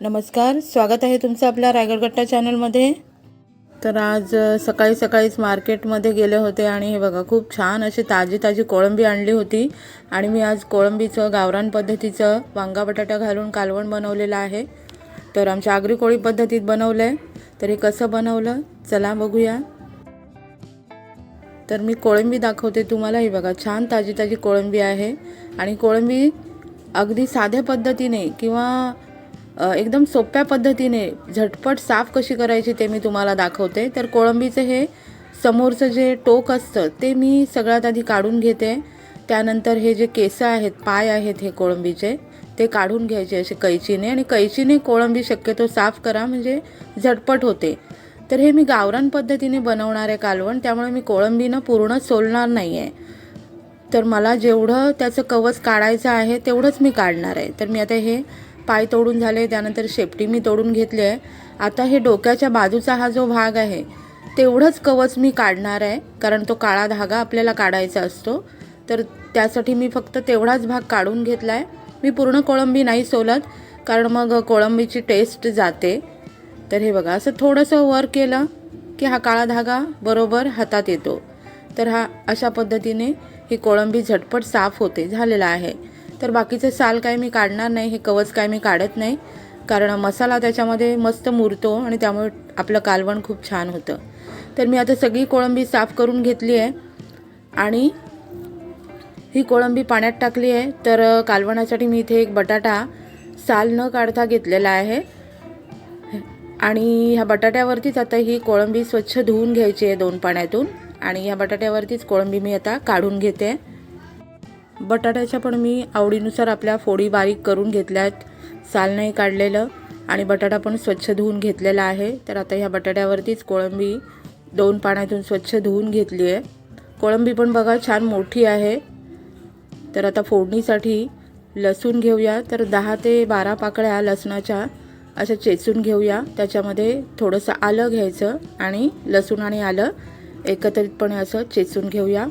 नमस्कार स्वागत आहे तुमचं आपल्या रायगड गट्टा चॅनलमध्ये. तर आज सकाळी सकाळीच मार्केटमध्ये गेले होते आणि हे बघा खूप छान अशी ताजी ताजी कोळंबी आणली होती. आणि मी आज कोळंबीचं गावरान पद्धतीचं वांगा बटाटा घालून कालवण बनवलेलं आहे. तर आमच्या आगरी कोळी पद्धतीत बनवलं आहे तर हे कसं बनवलं चला बघूया. तर मी कोळंबी दाखवते तुम्हाला. ही बघा छान ताजी ताजी कोळंबी आहे. आणि कोळंबी अगदी साध्या पद्धतीने किंवा एकदम सोप्या पद्धतीने झटपट साफ कशी करायची ते मी तुम्हाला दाखवते. तर कोळंबीचं हे समोरचं जे टोक असतं ते मी सगळ्यात आधी काढून घेते. त्यानंतर हे जे केसं आहेत पाय आहेत हे कोळंबीचे ते काढून घ्यायचे असे कैचीने. आणि कैचीने कोळंबी शक्यतो साफ करा म्हणजे झटपट होते. तर हे मी गावरान पद्धतीने बनवणार आहे कालवण त्यामुळे मी कोळंबीनं पूर्ण सोलणार नाही आहे तर मला जेवढं त्याचं कवच काढायचं आहे तेवढंच मी काढणार आहे. तर मी आता हे पाय तोडून झाले त्यानंतर शेपटी मी तोडून घेतली आहे. आता हे डोक्याच्या बाजूचा हा जो भाग आहे तेवढंच कवच मी काढणार आहे कारण तो काळा धागा आपल्याला काढायचा असतो. तर त्यासाठी मी फक्त तेवढाच भाग काढून घेतला आहे मी पूर्ण कोळंबी नाही सोलत कारण मग कोळंबीची टेस्ट जाते. तर हे बघा असं थोडंसं वर केलं की हा काळा धागा बरोबर हातात येतो. तर हा अशा पद्धतीने ही कोळंबी झटपट साफ होते झालेला आहे. तर बाकीचं साल काय मी काढणार नाही हे कवच काय मी काढत नाही. कारण मसाला त्याच्यामध्ये मस्त मुरतो आणि त्यामुळे आपलं कालवण खूप छान होतं. तर मी आता सगळी कोळंबी साफ करून घेतली आहे. आणि ही कोळंबी पाण्यात टाकली आहे. तर कालवणासाठी मी इथे एक बटाटा साल न काढता घेतलेला आहे. आणि ह्या बटाट्यावरतीच आता ही कोळंबी स्वच्छ धुवून घ्यायची आहे दोन पाण्यातून. आणि ह्या बटाट्यावरतीच कोळंबी मी आता काढून घेते. बटाट्याच्या पण मी आवडीनुसार आपल्या फोडी बारीक करून घेतल्या आहेत साल नाही काढलेलं आणि बटाटा पण स्वच्छ धुवून घेतलेला आहे. तर आता ह्या बटाट्यावरतीच कोळंबी दोन पाण्यातून स्वच्छ धुवून घेतली आहे. कोळंबी पण बघा छान मोठी आहे. तर आता फोडणीसाठी लसूण घेऊया. तर दहा ते बारा पाकळ्या लसणाच्या अशा चेचून घेऊया. त्याच्यामध्ये थोडंसं आलं घ्यायचं आणि लसूण आणि आलं एकत्रितपणे असं चेचून घेऊया.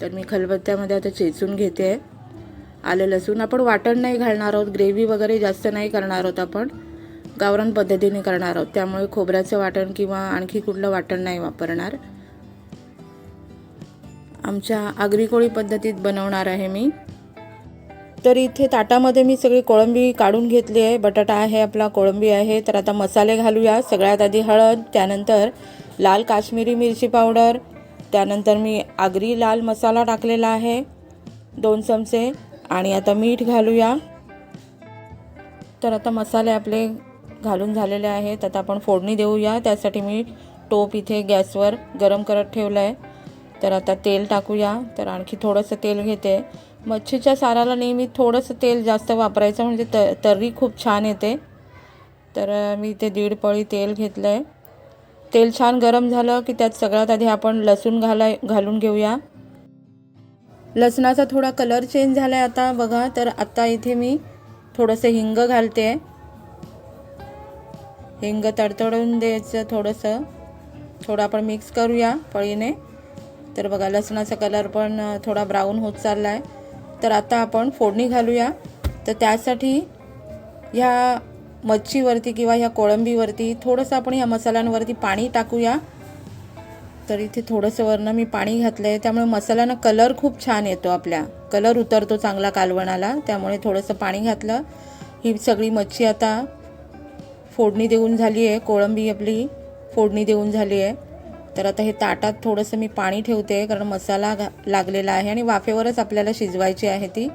तर मी खलबत्त्यामध्ये आता चेचून घेते. आहे आलं लसूण. आपण वाटण नाही घालणार आहोत. ग्रेव्ही वगैरे जास्त नाही करणार आहोत आपण. गावरान पद्धतीने करणार आहोत. त्यामुळे खोबऱ्याचं वाटण किंवा आणखी कुठलं वाटण नाही वापरणार. आमच्या आगरी कोळी पद्धतीत बनवणार आहे मी. तर इथे ताटामध्ये मी सगळी कोळंबी काढून घेतली आहे. बटाटा आहे आपला कोळंबी आहे. तर आता मसाले घालूया. सगळ्यात आधी हळद त्यानंतर लाल काश्मीरी मिरची पावडर त्यानंतर मी आगरी लाल मसाला टाकलेला आहे दोन चमचे आणि आता मीठ घालूया. तर आता मसाले आपले घालून झालेले आहेत आता आपण फोडणी देऊया. त्यासाठी मी टोप इथे गॅसवर गरम करत ठेवलं आहे तर आता तेल टाकूया तर आणखी थोडंसं तेल घेते. मच्छीच्या साराला नेहमी थोडंसं तेल जास्त वापरायचं म्हणजे त तर्री खूप छान येते. तर मी इथे दीड पळी तेल घेतलं आहे तेल छान गरम झालं की त्यात सगळ्यात आधी आपण लसूण घालाय घालून घेऊया. लसणाचा थोडा कलर चेंज झाला आहे आता बघा. तर आता इथे मी थोडंसं हिंग घालते. हिंग तडतडून द्यायचं थोडंसं. थोडं आपण मिक्स करूया पळीने. तर बघा लसणाचा कलर पण थोडा ब्राऊन होत चालला आहे तर आता आपण फोडणी घालूया. तर त्यासाठी ह्या मच्छीवरती किंवा ह्या कोळंबीवरती थोडंसं आपण ह्या मसाल्यांवरती पाणी टाकूया. तर इथे थोडंसं वरनं मी पाणी घातलं आहे त्यामुळे मसाल्यानं कलर खूप छान येतो आपल्या. कलर उतरतो चांगला कालवणाला. त्यामुळे थोडंसं पाणी घातलं. ही सगळी मच्छी आता फोडणी देऊन झाली आहे कोळंबी आपली फोडणी देऊन झाली आहे तर आता हे ताटात थोडंसं मी पाणी ठेवते कारण मसाला घा लागलेला आहे आणि वाफेवरच आपल्याला शिजवायची आहे ती.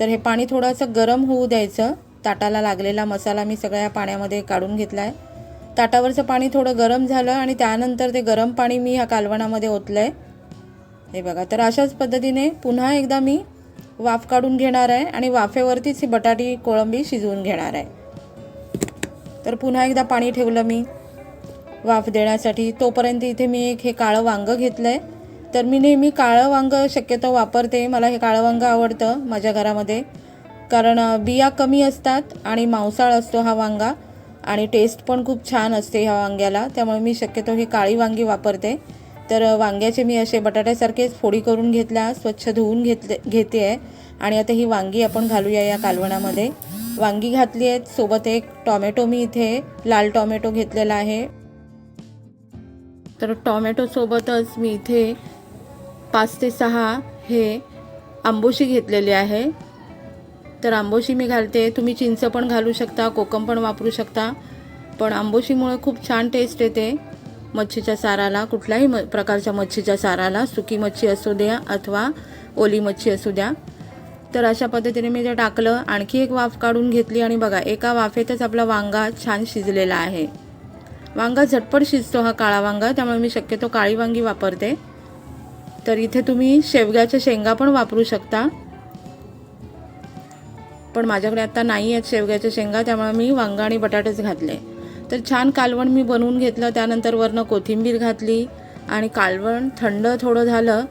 तर हे पाणी थोडंसं गरम होऊ द्यायचं. ताटाला लागलेला मसाला मी सगळ्या पाण्यामध्ये काढून घेतला आहे ताटावरचं पाणी थोडं गरम झालं आणि त्यानंतर ते गरम पाणी मी ह्या कालवणामध्ये ओतलं आहे हे बघा तर अशाच पद्धतीने पुन्हा एकदा मी वाफ काढून घेणार आहे आणि वाफेवरतीच ही बटाटी कोळंबी शिजवून घेणार आहे. तर पुन्हा एकदा पाणी ठेवलं मी वाफ देण्यासाठी. तोपर्यंत इथे मी एक हे काळं वांगं घेतलं आहे तर मी नेहमी काळं वांगं शक्यतो वापरते. मला हे काळं वांगं आवडतं माझ्या घरामध्ये. कारण बिया कमी असतात आणि मांसाळ असतो हा वांगा आणि टेस्ट पण खूप छान असते ह्या वांग्याला. त्यामुळे मी शक्यतो ही काळी वांगी वापरते. तर वांग्याचे मी असे बटाट्यासारखेच फोडी करून घेतल्या स्वच्छ धुवून घेतले घेते. आहे आणि आता ही वांगी आपण घालूया या कालवणामध्ये. वांगी घातली आहेत सोबत एक टॉमॅटो मी इथे लाल टॉमॅटो घेतलेला आहे. तर टॉमॅटोसोबतच मी इथे पाच ते सहा हे आंबोशी घेतलेली आहे. तर आंबोशी मी घालते. तुम्ही चिंच पण घालू शकता कोकम पण वापरू शकता. पण आंबोशीमुळे खूप छान टेस्ट येते. मच्छीच्या साराला कुठल्याही म प्रकारच्या मच्छीच्या साराला सुकी मच्छी असू द्या अथवा ओली मच्छी असू द्या. तर अशा पद्धतीने मी ते टाकलं आणखी एक वाफ काढून घेतली आणि बघा एका वाफेतच आपला वांगा छान शिजलेला आहे. वांगा झटपट शिजतो हा काळा वांगा त्यामुळे मी शक्यतो काळी वांगी वापरते. तर इथे तुम्ही शेवग्याच्या शेंगा पण वापरू शकता. पण माझ्याकडे आता नाही आहेत शेवग्याच्या शेंगा त्यामुळे मी वांगा आणि बटाटेच घातले. तर छान कालवण मी बनवून घेतलं त्यानंतर वरनं कोथिंबीर घातली आणि कालवण थंड थोडं झालं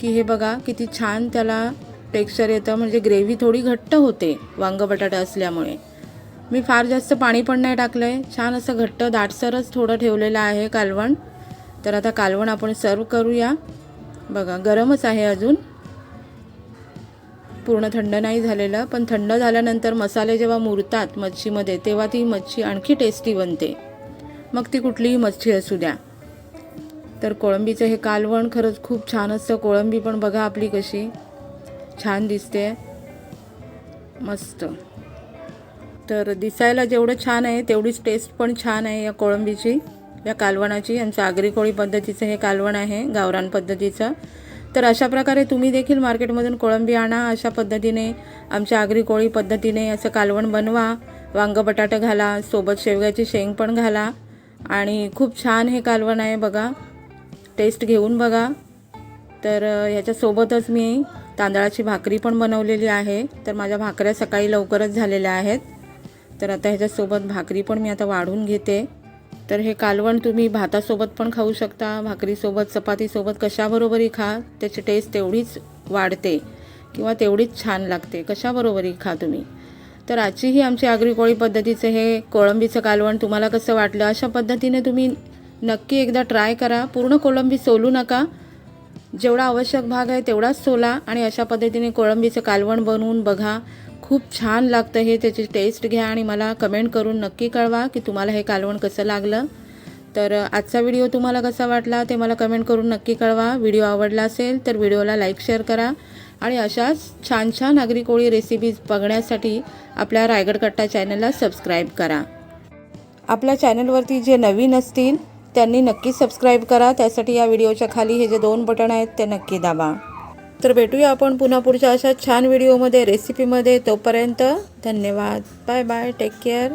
की हे बघा किती छान त्याला टेक्स्चर येतं म्हणजे ग्रेव्ही थोडी घट्ट होते वांग बटाटा असल्यामुळे. मी फार जास्त पाणी पण नाही टाकलं आहे छान असं घट्ट दाटसरच थोडं ठेवलेलं आहे कालवण. तर आता कालवण आपण सर्व करूया. बघा गरमच आहे अजून. पूर्ण थंड नाही झालेलं पण थंड झाल्यानंतर मसाले जेव्हा मुरतात मच्छीमध्ये तेव्हा ती मच्छी आणखी टेस्टी बनते. मग ती कुठलीही मच्छी असू द्या. तर कोळंबीचं हे कालवण खरंच खूप छान असतं. कोळंबी पण बघा आपली कशी छान दिसते. मस्त. तर दिसायला जेवढं छान आहे तेवढीच टेस्ट पण छान आहे या कोळंबीची या कालवणाची. आणि आगरी कोळी पद्धतीचं हे कालवण आहे गावरान पद्धतीचं. तर अशा प्रकारे तुम्ही देखील मार्केटमधून कोळंबी आणा अशा पद्धतीने आमच्या आगरी कोळी पद्धतीने असं कालवण बनवा वांग बटाटा घाला सोबत शेवग्याची शेंग पण घाला. आणि खूप छान हे कालवण आहे बघा. टेस्ट घेऊन बघा. तर ह्याच्यासोबतच मी तांदळाची भाकरी पण बनवलेली आहे. तर माझ्या भाकऱ्या सकाळी लवकरच झालेल्या आहेत. तर आता ह्याच्यासोबत भाकरी पण मी आता वाढून घेते. तर हे कालवण तुम्ही भातासोबत पण खाऊ शकता भाकरीसोबत चपातीसोबत कशाबरोबरही खा त्याची टेस्ट तेवढीच वाढते किंवा तेवढीच छान लागते. कशाबरोबरही खा तुम्ही? तर आजची ही आमची आगरी कोळी पद्धतीचं हे कोळंबीचं कालवण तुम्हाला कसं वाटलं अशा पद्धतीने तुम्ही नक्की एकदा ट्राय करा. पूर्ण कोळंबी सोलू नका. जेवढा आवश्यक भाग आहे तेवढाच सोला आणि अशा पद्धतीने कोळंबीचं कालवण बनवून बघा. खूप छान लागतं हे त्याची टेस्ट घ्या आणि मला कमेंट करून नक्की कळवा की तुम्हाला हे कालवण कसं लागलं. तर आजचा व्हिडिओ तुम्हाला कसा वाटला ते मला कमेंट करून नक्की कळवा. व्हिडिओ आवडला असेल तर व्हिडिओला लाईक शेअर करा. आणि अशाच छान छान नागरी कोळी रेसिपीज बघण्यासाठी आपल्या रायगड कट्टा चॅनलला सबस्क्राईब करा. आपल्या चॅनलवरती जे नवीन असतील त्यांनी नक्की सबस्क्राईब करा. त्यासाठी या व्हिडिओच्या खाली हे जे दोन बटन आहेत ते नक्की दाबा. तर भेटूया आपण पुन्हा पुढच्या अशा छान व्हिडिओमध्ये रेसिपीमध्ये तोपर्यंत धन्यवाद. Bye bye take care